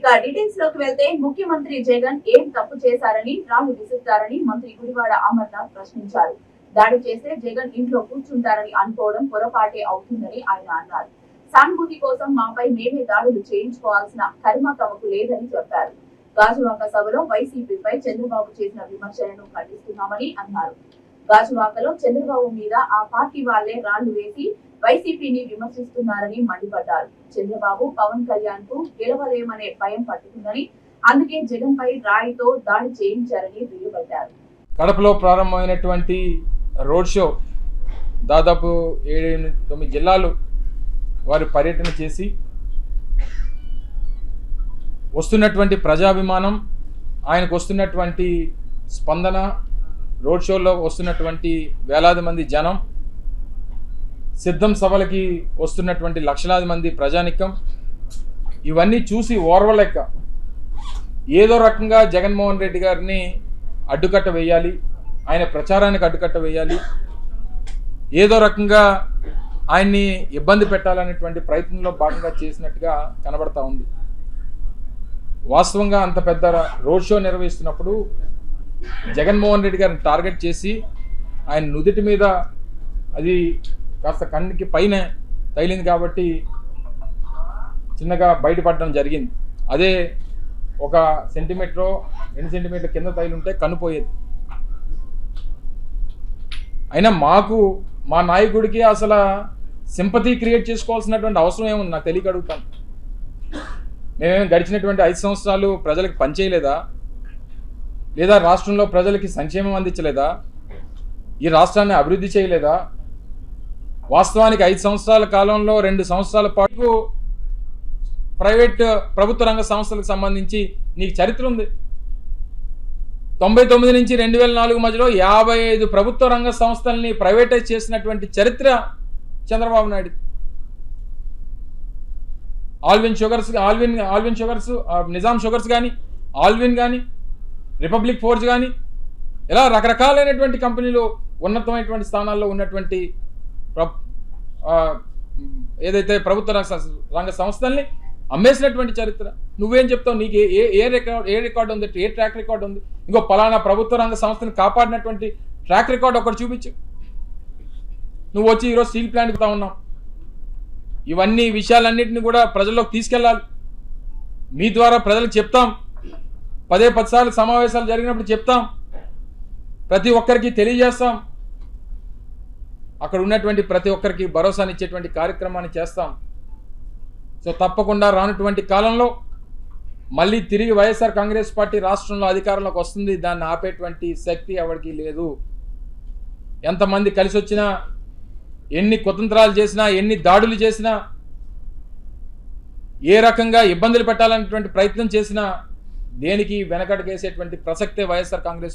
ఇక డీటెయిల్స్లోకి వెళ్తే ముఖ్యమంత్రి జగన్ ఏం తప్పు చేశారని రాళ్ళు విసురుతారని మంత్రి గుడివాడ అమర్నాథ్ ప్రశ్నించారు. దాడి చేస్తే జగన్ ఇంట్లో కూర్చుంటారని అనుకోవడం పొరపాటే అవుతుందని ఆయన అన్నారు. సానుభూతి కోసం మాపై మేమే దాడులు చేయించుకోవాల్సిన కర్మ తమకు లేదని చెప్పారు. గాజువాక సభలో వైసీపీపై చంద్రబాబు చేసిన విమర్శలను ఖండిస్తున్నామని అన్నారు. గాజువాకలో చంద్రబాబు మీద ఆ పార్టీ వాళ్ళే రాళ్ళు వేసి వైసీపీని విమర్శిస్తున్నారని మండిపడ్డారు. చంద్రబాబు పవన్ కళ్యాణ్కు గెలవలేమనే భయం పట్టుకుందని అందుకే జగన్ పై రాయితో దాడి చేయించారని దుయ్యబట్టారు. కడపలో ప్రారంభమైనటువంటి రోడ్ షో దాదాపు ఏడు ఎనిమిది తొమ్మిది జిల్లాలు వారు పర్యటన చేసి వస్తున్నటువంటి ప్రజాభిమానం ఆయనకు వస్తున్నటువంటి స్పందన రోడ్ షోలో వస్తున్నటువంటి వేలాది మంది జనం సిద్ధం సభలకి వస్తున్నటువంటి లక్షలాది మంది ప్రజానికం ఇవన్నీ చూసి ఓర్వలేక ఏదో రకంగా జగన్మోహన్ రెడ్డి గారిని అడ్డుకట్ట వేయాలి ఆయన ప్రచారానికి అడ్డుకట్ట వేయాలి ఏదో రకంగా ఆయన్ని ఇబ్బంది పెట్టాలనేటువంటి ప్రయత్నంలో భాగంగా చేసినట్టుగా కనబడతా ఉంది. వాస్తవంగా అంత పెద్ద రోడ్ షో నిర్వహిస్తున్నప్పుడు జగన్మోహన్ రెడ్డి గారిని టార్గెట్ చేసి ఆయన నుదుటి మీద అది కాస్త కన్నుకి పైన తగిలింది కాబట్టి చిన్నగా బయటపడడం జరిగింది. అదే ఒక సెంటీమీటర్ రెండు సెంటీమీటర్ కింద తగిలి ఉంటే కన్ను పోయేది. అయినా మాకు మా నాయకుడికి అసలు సింపతి క్రియేట్ చేసుకోవాల్సినటువంటి అవసరం ఏముంది? నాకు తెలియక అడుగుతాను. మేమేం గడిచినటువంటి ఐదు సంవత్సరాలు ప్రజలకు పనిచేయలేదా? లేదా రాష్ట్రంలో ప్రజలకి సంక్షేమం అందించలేదా? ఈ రాష్ట్రాన్ని అభివృద్ధి చేయలేదా? వాస్తవానికి ఐదు సంవత్సరాల కాలంలో రెండు సంవత్సరాల పాటు ప్రైవేట్ ప్రభుత్వ రంగ సంస్థలకు సంబంధించి నీకు చరిత్ర ఉంది. తొంభై తొమ్మిది నుంచి రెండు వేల నాలుగు మధ్యలో యాభై ఐదు ప్రభుత్వ రంగ సంస్థల్ని ప్రైవేటైజ్ చేసినటువంటి చరిత్ర Chandrababu Naidu. Alwyn sugars Alwyn Alwyn sugars Nizam sugars కానీ ఆల్విన్ కానీ రిపబ్లిక్ ఫోర్స్ కానీ ఇలా రకరకాలైనటువంటి కంపెనీలు ఉన్నతమైనటువంటి స్థానాల్లో ఉన్నటువంటి ఏదైతే ప్రభుత్వ రంగ రంగ సంస్థల్ని అమ్మేసినటువంటి చరిత్ర. నువ్వేం చెప్తావు? నీకు ఏ- ఏ ఏ రికార్డ్ ఏ రికార్డు ఉంది? ఏ ట్రాక్ రికార్డు ఉంది? ఇంకో పలానా ప్రభుత్వ రంగ సంస్థను కాపాడినటువంటి ట్రాక్ రికార్డు ఒకటి చూపించు. నువ్వు వచ్చి ఈరోజు స్టీల్ ప్లాంట్కి తా ఉన్నావు. ఇవన్నీ విషయాలన్నింటినీ కూడా ప్రజల్లోకి తీసుకెళ్ళాలి. మీ ద్వారా ప్రజలకు చెప్తాం. పదే పదిసార్లు సమావేశాలు జరిగినప్పుడు చెప్తాం. ప్రతి ఒక్కరికి తెలియజేస్తాం. అక్కడ ఉన్నటువంటి ప్రతి ఒక్కరికి భరోసానిచ్చేటువంటి కార్యక్రమాన్ని చేస్తాం. సో తప్పకుండా రానటువంటి కాలంలో మళ్ళీ తిరిగి వైఎస్ఆర్ కాంగ్రెస్ పార్టీ రాష్ట్రంలో అధికారంలోకి వస్తుంది. దాన్ని ఆపేటువంటి శక్తి ఎవరికి లేదు. ఎంతమంది కలిసి వచ్చినా ఎన్ని కుతంత్రాలు చేసినా ఎన్ని దాడులు చేసినా ఏ రకంగా ఇబ్బందులు పెట్టాలనేటువంటి ప్రయత్నం చేసినా దేనికి వెనకడుగేసేటువంటి ప్రసక్తే వైఎస్ఆర్ కాంగ్రెస్